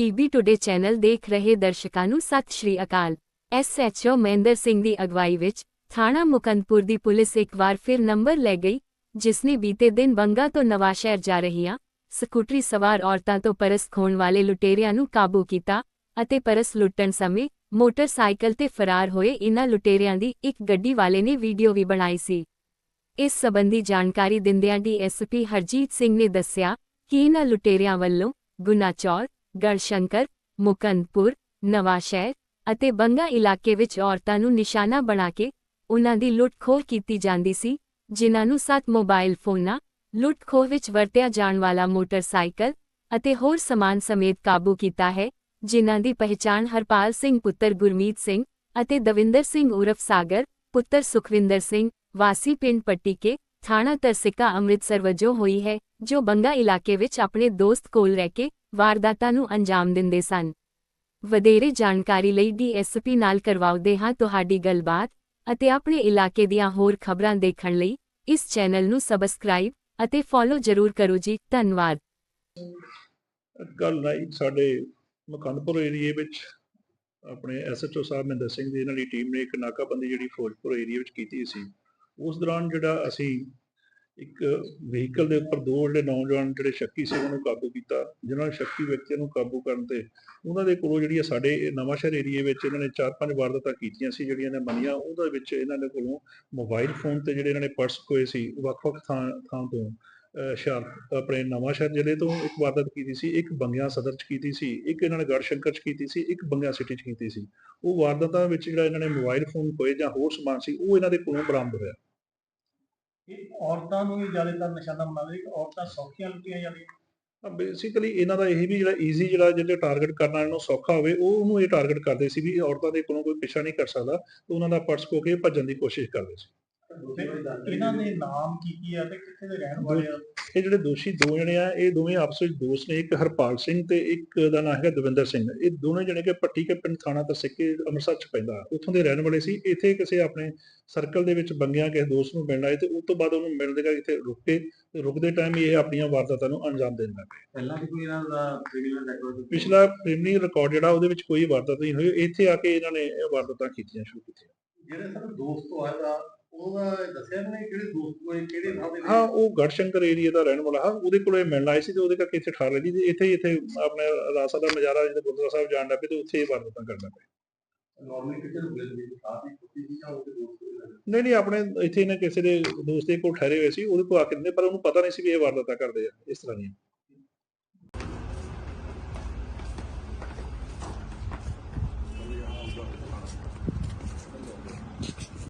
PB today channel ਦੇਖ ਰਹੇ ਦਰਸ਼ਕਾਂ ਨੂੰ ਸਤਿ ਸ਼੍ਰੀ ਅਕਾਲ। ਐਸਐਚਓ ਮਹਿੰਦਰ ਸਿੰਘ ਦੀ ਅਗਵਾਈ ਵਿੱਚ ਥਾਣਾ ਮੁਕੰਦਪੁਰ ਦੀ ਪੁਲਿਸ ਇੱਕ ਵਾਰ ਫਿਰ ਨੰਬਰ ਲੈ ਗਈ ਜਿਸ ਬੀਤੇ ਦਿਨ ਬੰਗਾ ਤੋਂ ਨਵਾਂਸ਼ਹਿਰ ਜਾ ਰਹੀਆਂ, ਸਕੂਟਰੀ ਸਵਾਰ ਔਰਤਾਂ ਤੋਂ ਪਰਸ ਖੋਣ ਵਾਲੇ ਲੁਟੇਰਿਆਂ ਨੂੰ ਕਾਬੂ ਕੀਤਾ ਅਤੇ ਪਰਸ ਲੁੱਟਣ ਸਮੇਂ ਮੋਟਰਸਾਈਕਲ ਤੇ ਫਰਾਰ ਹੋਏ ਇਨ੍ਹਾਂ ਲੁਟੇਰਿਆਂ ਦੀ ਇੱਕ ਗੱਡੀ ਵਾਲੇ ਨੇ ਵੀਡੀਓ ਵੀ ਬਣਾਈ ਸੀ। ਇਸ ਸਬੰਧੀ ਜਾਣਕਾਰੀ ਦਿੰਦਿਆਂ ਡੀਐਸਪੀ ਹਰਜੀਤ ਸਿੰਘ ਨੇ ਦੱਸਿਆ ਕਿ ਇਨ੍ਹਾਂ ਲੁਟੇਰਿਆਂ ਵੱਲੋਂ ਗੁਨਾਚੌਰ ਗੜਸ਼ੰਕਰ, ਮੁਕੰਦਪੁਰ, ਨਵਾਂਸ਼ਹਿਰ ਅਤੇ ਬੰਗਾ ਇਲਾਕੇ ਵਿੱਚ ਔਰਤਾਂ ਨੂੰ ਨਿਸ਼ਾਨਾ ਬਣਾ ਕੇ ਉਨ੍ਹਾਂ ਦੀ ਲੁੱਟ-ਖੋਹ ਕੀਤੀ ਜਾਂਦੀ ਸੀ, ਜਿਨ੍ਹਾਂ ਨੂੰ ਸੱਤ ਮੋਬਾਈਲ ਫੋਨਾਂ, ਲੁੱਟ-ਖੋਹ ਵਿੱਚ ਵਰਤਿਆ ਜਾਣ ਵਾਲਾ ਮੋਟਰਸਾਈਕਲ ਅਤੇ ਹੋਰ ਸਮਾਨ ਸਮੇਤ ਕਾਬੂ ਕੀਤਾ ਹੈ, ਜਿਨ੍ਹਾਂ ਦੀ ਪਹਿਚਾਣ ਹਰਪਾਲ ਸਿੰਘ ਪੁੱਤਰ ਗੁਰਮੀਤ ਸਿੰਘ ਅਤੇ ਦਵਿੰਦਰ ਸਿੰਘ ਉਰਫ ਸਾਗਰ, ਪੁੱਤਰ ਸੁਖਵਿੰਦਰ ਸਿੰਘ, ਵਾਸੀ ਪਿੰਡ ਪੱਟੀਕੇ ਥਾਣਾ ਤਰਸਿਕਾ ਅੰਮ੍ਰਿਤਸਰ ਵਜੋਂ ਹੋਈ ਹੈ, ਜੋ ਬੰਗਾ ਇਲਾਕੇ ਵਿੱਚ ਆਪਣੇ ਦੋਸਤ ਕੋਲ ਰਹਿ ਕੇ ਵਾਰਦਾਤਾਂ ਨੂੰ ਅੰਜਾਮ ਦਿੰਦੇ ਸਨ। ਵਧੇਰੇ ਜਾਣਕਾਰੀ ਲਈ ਡੀਐਸਪੀ ਨਾਲ ਕਰਵਾਉਂਦੇ ਹਾਂ ਤੁਹਾਡੀ ਗੱਲਬਾਤ ਅਤੇ ਆਪਣੇ ਇਲਾਕੇ ਦੀਆਂ ਹੋਰ ਖਬਰਾਂ ਦੇਖਣ ਲਈ ਇਸ ਚੈਨਲ ਨੂੰ ਸਬਸਕ੍ਰਾਈਬ ਅਤੇ ਫੋਲੋ ਜ਼ਰੂਰ ਕਰੋ ਜੀ, ਧੰਨਵਾਦ। ਕੱਲ ਨਾਈਟ ਸਾਡੇ ਮਕੰਦਪੁਰ ਏਰੀਏ ਵਿੱਚ, ਆਪਣੇ ਐਸਐਚਓ ਸਾਹਿਬ ਮਹਿੰਦਰ ਸਿੰਘ ਦੀ ਇਹਨਾਂ ਦੀ ਟੀਮ ਨੇ ਇੱਕ ਨਾਕਾਬੰਦੀ ਜਿਹੜੀ ਫਿਰੋਜ਼ਪੁਰ ਏਰੀਆ ਵਿੱਚ ਕੀਤੀ ਸੀ। ਉਸ ਦੌਰਾਨ ਜਿਹੜਾ ਅਸੀਂ ਇੱਕ ਵਹੀਕਲ ਦੇ ਉੱਪਰ ਦੋ ਜਿਹੜੇ ਨੌਜਵਾਨ ਜਿਹੜੇ ਸ਼ੱਕੀ ਸੀ, ਉਹਨਾਂ ਨੂੰ ਕਾਬੂ ਕੀਤਾ। ਜਿਨ੍ਹਾਂ ਨੇ ਸ਼ੱਕੀ ਵਿਅਕਤੀਆਂ ਨੂੰ ਕਾਬੂ ਕਰਨ ਤੇ ਉਹਨਾਂ ਦੇ ਕੋਲੋਂ ਜਿਹੜੀ ਸਾਡੇ ਨਵਾਂਸ਼ਹਿਰ ਏਰੀਏ ਵਿੱਚ ਇਹਨਾਂ ਨੇ ਚਾਰ ਪੰਜ ਵਾਰਦਾਤਾਂ ਕੀਤੀਆਂ ਸੀ, ਜਿਹੜੀਆਂ ਨੇ ਮੰਨੀਆਂ। ਉਹਦੇ ਵਿੱਚ ਇਹਨਾਂ ਦੇ ਕੋਲੋਂ ਮੋਬਾਈਲ ਫੋਨ ਤੇ ਜਿਹੜੇ ਇਹਨਾਂ ਨੇ ਪਰਸ ਖੋਏ ਸੀ, ਵੱਖ-ਵੱਖ ਥਾਂ ਥਾਂ ਤੋਂ ਸ਼ਹਿਰ ਆਪਣੇ ਨਵਾਂਸ਼ਹਿਰ ਜ਼ਿਲ੍ਹੇ ਤੋਂ ਇੱਕ ਵਾਰਦਾਤ ਕੀਤੀ ਸੀ, ਇੱਕ ਬੰਗਿਆ ਸਦਰ ਚ ਕੀਤੀ ਸੀ, ਇੱਕ ਇਹਨਾਂ ਨੇ ਗੜਸ਼ੰਕਰ ਚ ਕੀਤੀ ਸੀ, ਇੱਕ ਬੰਗਿਆ ਸਿਟੀ ਚ ਕੀਤੀ ਸੀ। ਉਹ ਵਾਰਦਾਤਾਂ ਵਿੱਚ ਜਿਹੜਾ ਇਹਨਾਂ ਨੇ ਮੋਬਾਈਲ ਫੋਨ ਖੋਏ ਜਾਂ ਹੋਰ ਸਮਾਨ ਸੀ, ਉਹ ਇਹਨਾਂ ਦੇ ਕੋਲੋਂ ਬਰਾਮਦ ਹੋਇਆ। ਇਹ ਔਰਤਾਂ ਨੂੰ ਹੀ ਜ਼ਿਆਦਾਤਰ ਨਿਸ਼ਾਨਾ ਬਣਾਉਂਦੇ ਕਿ ਔਰਤਾਂ ਸੌਖੀਆਂ ਲੁੱਟੀਆਂ ਜਾਂਦੀਆਂ। ਬੇਸਿਕਲੀ ਇਹਨਾਂ ਦਾ ਇਹ ਵੀ ਜਿਹੜਾ ਈਜ਼ੀ ਜਿਹੜਾ ਜਿਹੜੇ ਟਾਰਗੇਟ ਕਰਨਾ ਇਹਨੂੰ ਸੌਖਾ ਹੋਵੇ ਉਹ ਉਹਨੂੰ ਇਹ ਟਾਰਗੇਟ ਕਰਦੇ ਸੀ ਵੀ ਔਰਤਾਂ ਦੇ ਕੋਲੋਂ ਕੋਈ ਪਿੱਛਾ ਨਹੀਂ ਕਰ ਸਕਦਾ ਤੇ ਉਹਨਾਂ ਦਾ ਪਰਸ ਖੋ ਕੇ ਭੱਜਣ ਦੀ ਕੋਸ਼ਿਸ਼ ਕਰਦੇ ਸੀ। ਇਹਨਾਂ ਦੇ ਨਾਮ ਕੀ ਕੀ ਆ ਤੇ ਕਿੱਥੇ ਦੇ ਰਹਿਣ ਵਾਲੇ ਆ? ਇਹ ਜਿਹੜੇ ਦੋਸ਼ੀ ਦੋ ਜਣੇ ਆ ਇਹ ਦੋਵੇਂ ਆਪਸ ਵਿੱਚ ਦੋਸਤ ਨੇ ਇੱਕ ਹਰਪਾਲ ਸਿੰਘ ਤੇ ਇੱਕ ਦਾ ਨਾਮ ਹੈਗਾ ਦਵਿੰਦਰ ਸਿੰਘ। ਇਹ ਦੋਨੇ ਜਣੇ ਕਿ ਪੱਟੀ ਕੇ ਪਿੰਡ ਥਾਣਾ ਤੋਂ ਸਿੱਕੇ ਅੰਮ੍ਰਿਤਸਰ ਚ ਪੈਂਦਾ। ਉੱਥੋਂ ਦੇ ਰਹਿਣ ਵਾਲੇ ਸੀ। ਇੱਥੇ ਕਿਸੇ ਆਪਣੇ ਸਰਕਲ ਦੇ ਵਿੱਚ ਬੰਗਿਆ ਕਿਸੇ ਦੋਸਤ ਨੂੰ ਮਿਲਣ ਆਏ ਤੇ ਉਸ ਤੋਂ ਬਾਅਦ ਉਹਨੂੰ ਮਿਲਣ ਦੇ ਇੱਥੇ ਰੁਕੇ। ਤੇ ਰੁਕਦੇ ਟਾਈਮ ਇਹ ਆਪਣੀਆਂ ਵਾਰਦਾਤਾਂ ਨੂੰ ਅੰਜਾਮ ਦੇਣ ਲੱਗ ਪਏ ਪਹਿਲਾਂ ਵੀ ਕੋਈ ਇਹਨਾਂ ਦਾ ਕ੍ਰਿਮੀਨਲ ਰੈਕੋਰਡ ਪਿਛਲਾ ਕ੍ਰਿਮੀਨਲ ਰਿਕਾਰਡ ਜਿਹੜਾ ਉਹਦੇ ਵਿੱਚ ਕੋਈ ਵਾਰਦਾਤ ਨਹੀਂ ਹੋਈ। ਇੱਥੇ ਆ ਕੇ ਇਹਨਾਂ ਨੇ ਇਹ ਵਾਰਦਾਤਾਂ ਕੀਤੀਆਂ ਸ਼ੁਰੂ ਕੀਤੀਆਂ। ਜਿਹੜੇ ਸਰ ਦੋਸਤ ਹੋਇਆ ਉਹਦਾ ਦੱਸਿਆ ਨੇ ਕਿਹੜੇ ਦੋਸਤ ਕੋਈ ਕਿਹੜੇ ਥਾਂ ਦੇ ਹਾਂ ਉਹ ਗੜਸ਼ੰਕਰ ਏਰੀਆ ਦਾ ਰਹਿਣ ਵਾਲਾ। ਹਾਂ ਉਹਦੇ ਕੋਲੇ ਮਿਲਣ ਆਏ ਸੀ ਤੇ ਉਹਦੇ ਕਰਕੇ ਇੱਥੇ ਠਾਰ ਲਈ ਇੱਥੇ ਹੀ ਇੱਥੇ ਆਪਣੇ ਰਾਸਾ ਦਾ ਨਜ਼ਾਰਾ ਜਿੱਥੇ ਗੁਰਦੁਆਰਾ ਸਾਹਿਬ ਜਾਣ ਲੱਗੇ ਤੇ ਉੱਥੇ ਹੀ ਵਾਰਦਾਤਾਂ ਕਰਨਾ ਪਿਆ ਨਾਰਮਲੀ ਕਿਤੇ ਰੁਕੇ ਸੀ? ਸਾਥ ਹੀ ਕੁੱਤੀ ਸੀ ਜਾਂ ਉਹਦੇ ਦੋਸਤ ਹੋਏ ਨਹੀਂ ਨਹੀਂ ਆਪਣੇ ਇੱਥੇ ਇਹਨੇ ਕਿਸੇ ਦੇ ਦੋਸਤ ਦੇ ਕੋਲ ਠਹਿਰੇ ਹੋਏ ਸੀ ਉਹਦੇ ਕੋਲ ਆ ਕੇ ਦਿੰਦੇ ਪਰ ਉਹਨੂੰ ਪਤਾ ਨਹੀਂ ਸੀ ਵੀ ਇਹ ਵਾਰਦਾਤਾਂ ਕਰਦੇ ਆ ਇਸ ਤਰ੍ਹਾਂ ਦੀਆਂ।